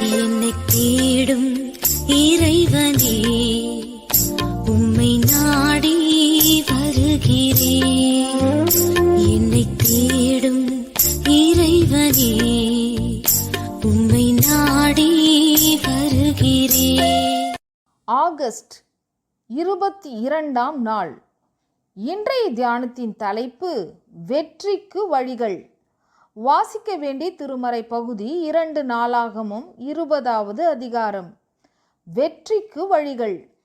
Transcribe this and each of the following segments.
என்னை தேடும் இறைவனே உம்மை நாடி வருகிறேன். என்னை தேடும் இறைவனே உம்மை நாடி வருகிறேன். ஆகஸ்ட் இருபத்தி இரண்டாம் நாள். இன்றைய தியானத்தின் தலைப்பு வெற்றிக்கு வழிகள். வாசிக்க வேண்டிய திருமறை பகுதி இரண்டு நாளாகமும் இருபதாவது அதிகாரம். வெற்றிக்கு வழிகள்.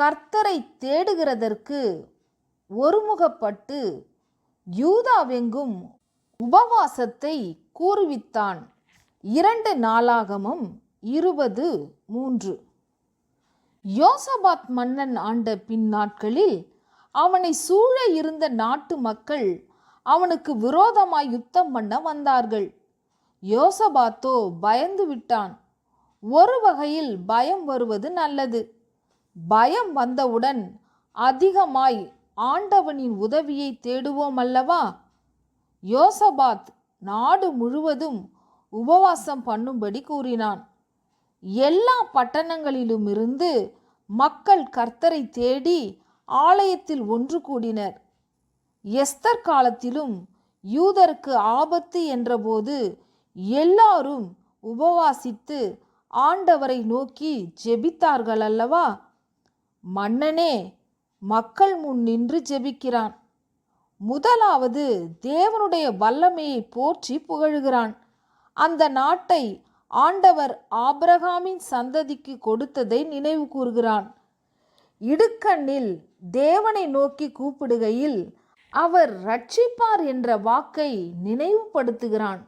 கர்த்தரை தேடுகிறதற்கு ஒருமுகப்பட்டு யூதாவெங்கும் உபவாசத்தை கூறுவித்தான். இரண்டு நாளாகமும் இருபது மூன்று. யோசபாத் மன்னன் ஆண்ட பின்னாட்களில் அவனை சூழ இருந்த நாட்டு மக்கள் அவனுக்கு விரோதமாய் யுத்தம் பண்ண வந்தார்கள். யோசபாத்தோ பயந்து விட்டான். ஒரு வகையில் பயம் வருவது நல்லது. பயம் வந்தவுடன் அதிகமாய் ஆண்டவனின் உதவியை தேடுவோம் அல்லவா? யோசபாத் நாடு முழுவதும் உபவாசம் பண்ணும்படி கூறினான். எல்லா பட்டணங்களிலுமிருந்து மக்கள் கர்த்தரை தேடி ஆலயத்தில் ஒன்று கூடினர். எஸ்தர் காலத்திலும் யூதருக்கு ஆபத்து என்றபோது எல்லாரும் உபவாசித்து ஆண்டவரை நோக்கி ஜெபித்தார்கள் அல்லவா மன்னனே மக்கள் முன் நின்று ஜெபிக்கிறான். முதலாவது தேவனுடைய வல்லமையை போற்றி புகழுகிறான். அந்த நாட்டை ஆண்டவர் ஆபிரகாமின் சந்ததிக்கு கொடுத்ததை நினைவு கூறுகிறான். இடுக்கண்ணில் தேவனை நோக்கி கூப்பிடுகையில் அவர் ரட்சிப்பார் என்ற வாக்கை நினைவுபடுத்துகிறான்.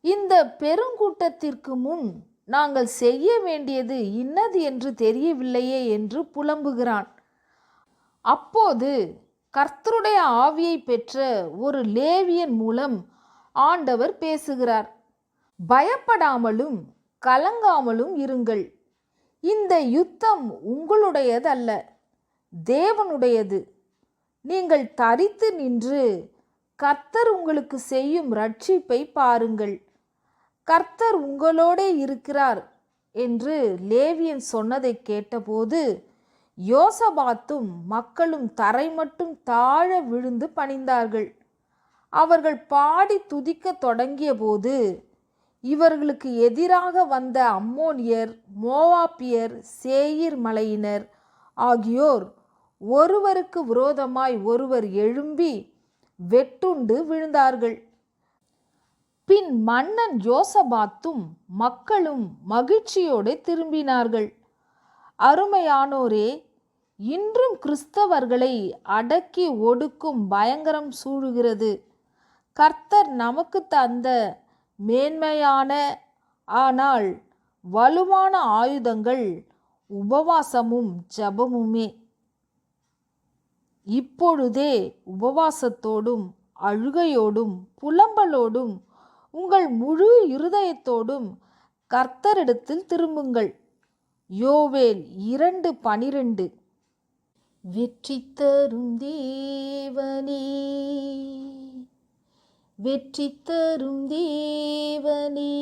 இந்த பெருங்கூட்டத்திற்கு முன் நாங்கள் செய்ய வேண்டியது இன்னது என்று தெரியவில்லையே என்று புலம்புகிறான். அப்போது கர்த்தருடைய ஆவியை பெற்ற ஒரு லேவியன் மூலம் ஆண்டவர் பேசுகிறார். பயப்படாமலும் கலங்காமலும் இருங்கள். இந்த யுத்தம் உங்களுடையதல்ல தேவனுடையது. நீங்கள் தரித்து நின்று கர்த்தர் உங்களுக்கு செய்யும் ரட்சிப்பை பாருங்கள். கர்த்தர் உங்களோடே இருக்கிறார் என்று லேவியன் சொன்னதை கேட்டபோது யோசபாத்தும் மக்களும் தரை மட்டும் தாழ விழுந்து பணிந்தார்கள். அவர்கள் பாடி துதிக்க தொடங்கியபோது இவர்களுக்கு எதிராக வந்த அம்மோனியர் மோவாப்பியர் சேயிர் மலையினர் ஆகியோர் ஒருவருக்கு விரோதமாய் ஒருவர் எழும்பி வெட்டுண்டு விழுந்தார்கள். பின் மன்னன் யோசபாத்தும் மக்களும் மகிழ்ச்சியோடு திரும்பினார்கள். அருமையானோரே இன்றும் கிறிஸ்தவர்களை அடக்கி ஒடுக்கும் பயங்கரம் சூழுகிறது. கர்த்தர் நமக்கு தந்த மேன்மையான ஆனால் வலுவான ஆயுதங்கள் உபவாசமும் ஜபமுமே. இப்பொழுதே உபவாசத்தோடும் அழுகையோடும் புலம்பலோடும் உங்கள் முழு இருதயத்தோடும் கர்த்தரிடத்தில் திரும்புங்கள். யோவேல் இரண்டு பனிரெண்டு. வெற்றி தரும் தேவனே வெற்றி தரும் தேவனே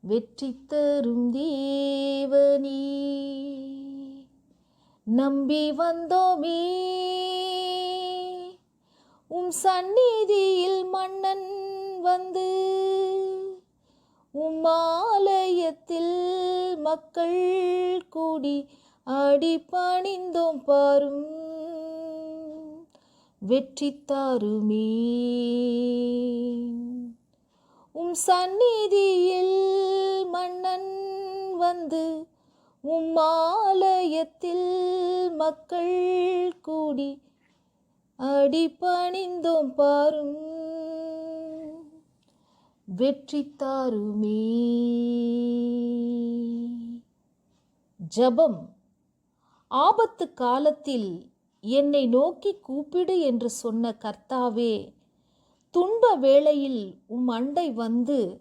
வெற்றி தரும் தேவனே. நம்பி வந்தோமே. உம் சந்நிதியில் மன்னன் வந்து உம் ஆலயத்தில் மக்கள் கூடி அடி பணிந்தோம் பாரும். வெற்றி தாருமே. உம் சந்நிதியில் மன்னன் வந்து உம் ஆலயத்தில் மக்கள் கூடி அடி பணிந்தோம் பாரும். வெற்றி தாருமே. ஜபம். ஆபத்து காலத்தில் என்னை நோக்கி கூப்பிடு என்று சொன்ன கர்த்தாவே துன்ப வேளையில் உம் அண்டை வந்து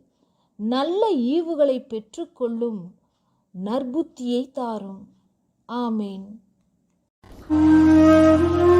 நல்ல ஈவுகளை பெற்றுக்கொள்ளும் நற்புத்தியை தாரும். ஆமேன். 啊。